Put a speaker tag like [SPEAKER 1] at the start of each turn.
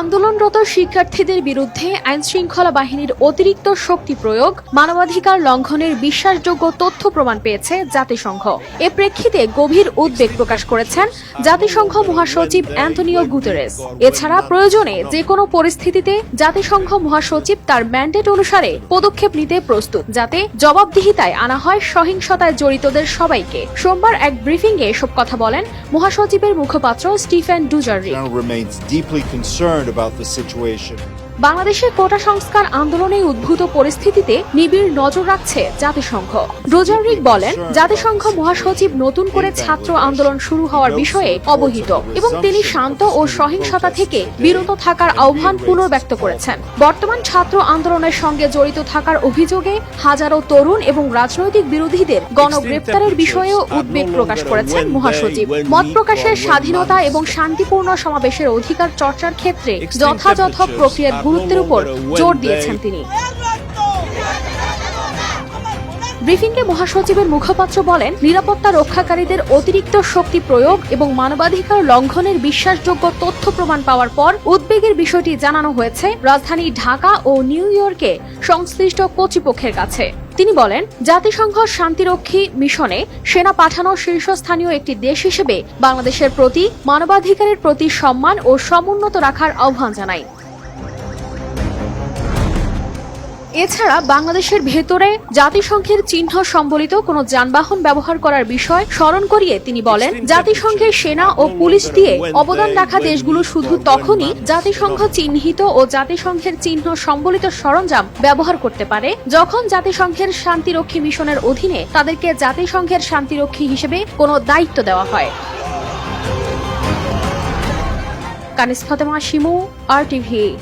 [SPEAKER 1] আন্দোলনরত শিক্ষার্থীদের বিরুদ্ধে আইন শৃঙ্খলা বাহিনীর অতিরিক্ত শক্তি প্রয়োগ, মানবাধিকার লঙ্ঘনের বিশ্বাসযোগ্য তথ্য প্রমাণ পেয়েছে জাতিসংঘ। এ প্রেক্ষিতে গভীর উদ্বেগ প্রকাশ করেছেন জাতিসংঘ মহাসচিব অ্যান্টনিও গুতেরেস। এছাড়া প্রয়োজনে যে কোনো পরিস্থিতিতে জাতিসংঘ মহাসচিব তার ম্যান্ডেট অনুসারে পদক্ষেপ নিতে প্রস্তুত, যাতে জবাবদিহিতায় আনা হয় সহিংসতায় জড়িতদের সবাইকে। সোমবার এক ব্রিফিংয়ে এসব কথা বলেন মহাসচিবের মুখপাত্র Stephen Dujarric
[SPEAKER 2] About the situation.
[SPEAKER 1] বাংলাদেশে কোটা সংস্কার আন্দোলনে উদ্ভূত পরিস্থিতিতে নিবিড় নজর রাখছে জাতিসংঘ। রোজারিক বলেন জাতিসংঘ মহাসচিব নতুন করে ছাত্র আন্দোলন শুরু হওয়ার বিষয়ে অবহিত এবং তিনি শান্ত ও সহিংসতা থেকে বিরত থাকার আহ্বান পুনর্ব্যক্ত করেছেন। বর্তমান ছাত্র আন্দোলনের সঙ্গে জড়িত থাকার অভিযোগে হাজারো তরুণ এবং রাজনৈতিক বিরোধীদের গণগ্রেপ্তারের বিষয়েও উদ্বেগ প্রকাশ করেছেন মহাসচিব। মত প্রকাশের স্বাধীনতা এবং শান্তিপূর্ণ সমাবেশের অধিকার চর্চার ক্ষেত্রে যথাযথ প্রক্রিয়ার গুরুত্বের উপর জোর দিয়েছেন তিনি। ব্রিফিংয়ে মহাসচিবের মুখপাত্র বলেন নিরাপত্তা রক্ষাকারীদের অতিরিক্ত শক্তি প্রয়োগ এবং মানবাধিকার লঙ্ঘনের বিশ্বাসযোগ্য তথ্য প্রমাণ পাওয়ার পর উদ্বেগের বিষয়টি জানানো হয়েছে রাজধানী ঢাকা ও নিউ ইয়র্কে সংশ্লিষ্ট কর্তৃপক্ষের কাছে। তিনি বলেন, জাতিসংঘ শান্তিরক্ষী মিশনে সেনা পাঠানো শীর্ষস্থানীয় একটি দেশ হিসেবে বাংলাদেশের প্রতি মানবাধিকারের প্রতি সম্মান ও সমুন্নত রাখার আহ্বান জানায়। এছাড়া বাংলাদেশের ভেতরে জাতিসংঘের চিহ্ন সম্বলিত কোনো যানবাহন ব্যবহার করার বিষয় স্মরণ করিয়ে তিনি বলেন জাতিসংঘের সেনা ও পুলিশ দিয়ে অবদান রাখা দেশগুলো শুধু তখনই জাতিসংঘ চিহ্নিত ও জাতিসংঘের চিহ্ন সম্বলিত সরঞ্জাম ব্যবহার করতে পারে। যখন জাতিসংঘের শান্তিরক্ষী মিশনের অধীনে তাদেরকে জাতিসংঘের শান্তিরক্ষী হিসেবে কোনো দায়িত্ব দেওয়া হয়। Kaniz Fatema Shimu R TV.